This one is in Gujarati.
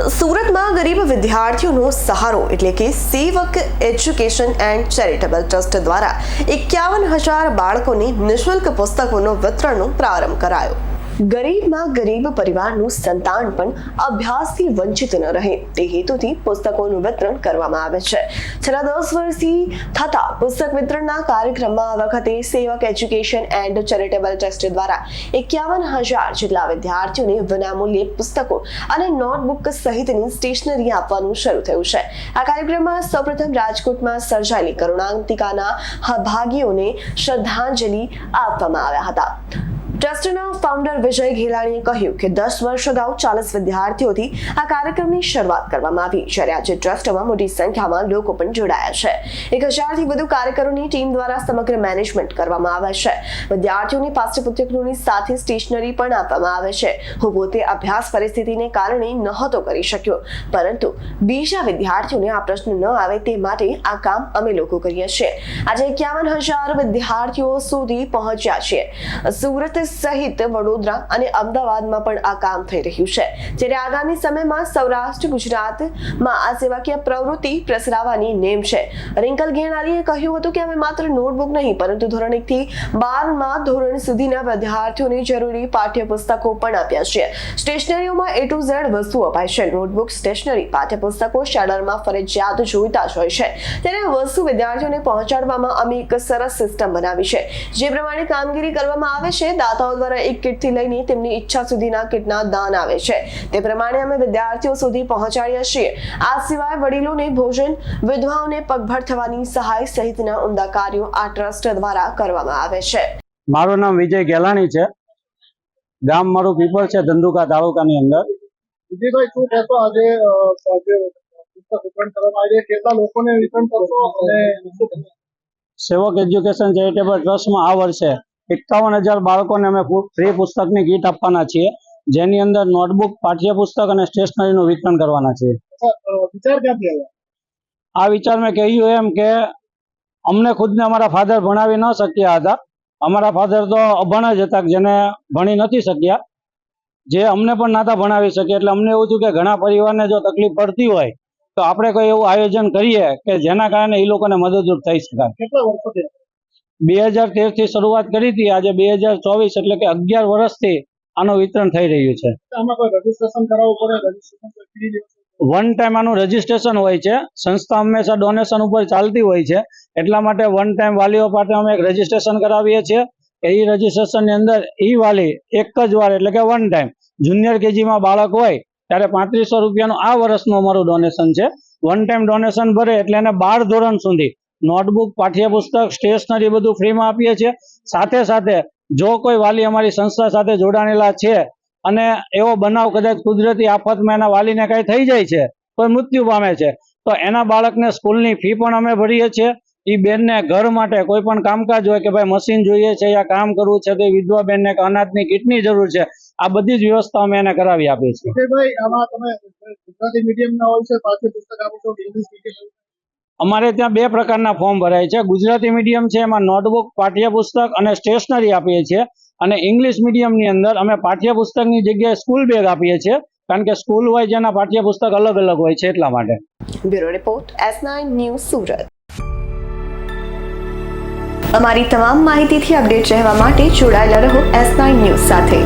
સુરતમાં ગરીબ વિદ્યાર્થીઓનો સહારો એટલે કે સેવક એજ્યુકેશન એન્ડ ચેરિટેબલ ટ્રસ્ટ દ્વારા એકાવન હજાર બાળકોને નિઃશુલ્ક પુસ્તકોનો વિતરણનો પ્રારંભ કરાયો. ગરીબમાં ગરીબ પરિવારનું સંતાન પણ અભ્યાસથી વંચિત ન રહે. તે હેતુથી પુસ્તકોનું વિતરણ કરવામાં આવે છે. છેલ્લા દસ વર્ષથી થતા પુસ્તક વિતરણના કાર્યક્રમમાં આ વખતે સેવક એજ્યુકેશન એન્ડ ચેરિટેબલ ટ્રસ્ટ દ્વારા એકાવન હજાર જેટલા વિદ્યાર્થીઓને વિનામૂલ્યે પુસ્તકો અને નોટબુક સહિતની સ્ટેશનરી આપવાનું શરૂ થયું છે. આ કાર્યક્રમમાં સૌપ્રથમ રાજકોટમાં સર્જાયેલી કરુણાંતિકાના ભાગીઓને શ્રદ્ધાંજલિ આપવામાં આવ્યા હતા. ટ્રસ્ટના ફાઉન્ડર વિજય ઘેલાણીએ કહ્યું કે દસ વર્ષ અગાઉ ચાલીસ વિદ્યાર્થીઓથી આ કાર્યક્રમની શરૂઆત કરવામાં આવી, જ્યારે આજે ટ્રસ્ટમાં મોટી સંખ્યામાં લોકો પણ જોડાયા છે. એક હજારથી વધુ કાર્યકરોની ટીમ દ્વારા સમગ્ર મેનેજમેન્ટ કરવામાં આવે છે. વિદ્યાર્થીઓને પાઠ્યપુસ્તકોની સાથે સ્ટેશનરી પણ આપવામાં આવે છે. હું પોતે અભ્યાસ પરિસ્થિતિને કારણે નહોતો કરી શક્યો, પરંતુ બીજા વિદ્યાર્થીઓને આ પ્રશ્ન ન આવે તે માટે આ કામ અમે લોકો કરીએ છીએ. આજે એકાવન હજાર વિદ્યાર્થીઓ સુધી પહોંચ્યા છીએ. સુરત સહિત વડોદરા અને અમદાવાદમાં પણ આ કામ થઈ રહ્યું છે. જ્યારે આગામી સમયમાં સૌરાષ્ટ્ર, ગુજરાતમાં આ સેવાકીય પ્રવૃત્તિ પ્રસરાવવાની નેમ છે. રિંકલ ઘેણાલીએ કહ્યું હતું કે અમે માત્ર નોટબુક નહીં, પરંતુ ધોરણ એક થી બારમાં ધોરણ સુધીના વિદ્યાર્થીઓને જરૂરી પાઠ્યપુસ્તકો પણ આપ્યા છે. સ્ટેશનરીઓમાં એ ટુ ઝેડ વસ્તુ અપાય છે. નોટબુક, સ્ટેશનરી, પાઠ્યપુસ્તકો શાળામાં ફરજિયાત જોઈતા જ હોય છે. ત્યારે વસ્તુ વિદ્યાર્થીઓને પહોંચાડવામાં અમે એક સરસ સિસ્ટમ બનાવી છે. જે પ્રમાણે કામગીરી કરવામાં આવે છે દાતાઓ દ્વારા એક કિટથી લઈને તેમની ઈચ્છા સુધીના કિટના દાન આવે છે. તે પ્રમાણે અમે વિદ્યાર્થીઓ સુધી પહોંચાડ્યા છીએ. આ સિવાય વડીલોને ભોજન વિધવાઓને પગભર થવાની સહાય સહિતના ઉમદા કાર્યો આ ટ્રસ્ટ દ્વારા કરવામાં આવે છે. મારું નામ વિજય ગેલાણી છે. ગામ મારું પીપળ છે ધંધુકા તાલુકાની અંદર. વિજયભાઈ શું કહેશો આજે? સેવક એજ્યુકેશન ચેરિટેબલ ટ્રસ્ટમાં આ વર્ષે એકાવન હજાર બાળકોને અમે ફ્રી પુસ્તકની કીટ આપવાના છીએ જેની અંદર નોટબુક પાઠ્યપુસ્તક અને સ્ટેશનરીનું વિતરણ કરવાના છે આ વિચાર મેં કહ્યું એમ કે અમને ખુદને અમારા ફાધર ભણાવી ન શક્યા હતા. અમારા ફાધર તો અભણ જ હતા જેને ભણી નથી શક્યા. જે અમને પણ નાતા ભણાવી શકે એટલે અમને એવું થયું કે ઘણા પરિવારને જો તકલીફ પડતી હોય તો આપણે કોઈ એવું આયોજન કરીએ કે જેના કારણે એ લોકોને મદદરૂપ થઈ શકાય. કેટલા વર્ષોથી? બે હજાર તેરથી શરૂઆત કરી હતી. આજે બે હજાર ચોવીસ એટલે કે અગિયાર વર્ષથી આનું વિતરણ થઈ રહ્યું છે? વન ટાઈમ આનું રજીસ્ટ્રેશન હોય છે. સંસ્થા હંમેશા ડોનેશન ઉપર ચાલતી હોય છે. એટલા માટે વન ટાઈમ વાલીઓ પાસે અમે એક રજીસ્ટ્રેશન કરાવીએ છીએ. એ રજીસ્ટ્રેશનની અંદર ઈ વાલી એક જ વાર એટલે કે વન ટાઈમ જુનિયર કેજીમાં બાળક હોય ત્યારે પાંત્રીસો રૂપિયાનું આ વર્ષનું અમારું ડોનેશન છે. વન ટાઈમ ડોનેશન ભરે એટલે એને બાર ધોરણ સુધી નોટબુક, પાઠ્યપુસ્તક, સ્ટેશનરી બધું ફ્રીમાં આપીએ છીએ. સાથે સાથે જો કોઈ વાલી અમારી સંસ્થા સાથે જોડાણેલા છે અને એવો બનાવ કદાચ કુદરતી આફતમાં એના વાલીને કાંઈ થઈ જાય છે, કોઈ મૃત્યુ પામે છે, તો એના બાળકને સ્કૂલની ફી પણ અમે ભરીએ છીએ. એ બેનને ઘર માટે કોઈ પણ કામકાજ હોય કે ભાઈ મશીન જોઈએ છે યા કામ કરવું છે તો વિધવા બેનને કે અનાજની કીટની જરૂર છે, આ બધી જ વ્યવસ્થા અમે એને કરાવી આપીએ છીએ. ભાઈ, આમાં તમે ગુજરાતી મીડિયમના હોય છે પાછળ પુસ્તક આપો છો ઇંગ્લિશ મીડિયમ અમારે ત્યાં બે પ્રકારના ફોર્મ ભરાય છે. ગુજરાતી મીડિયમ છે, એમાં નોટબુક પાઠ્યપુસ્તક અને સ્ટેશનરી આપીએ છીએ. અને ઇંગ્લિશ મીડિયમની અંદર અમે પાઠ્યપુસ્તકની જગ્યાએ સ્કૂલ બેગ આપીએ છીએ. કારણ કે સ્કૂલ હોય જેના પાઠ્યપુસ્તક અલગ અલગ હોય છે એટલા માટે. Bureau report S news Surat. અમારી તમામ માહિતીથી અપડેટ રહેવા માટે જોડાયેલા રહો એસ ન્યૂઝ સાથે.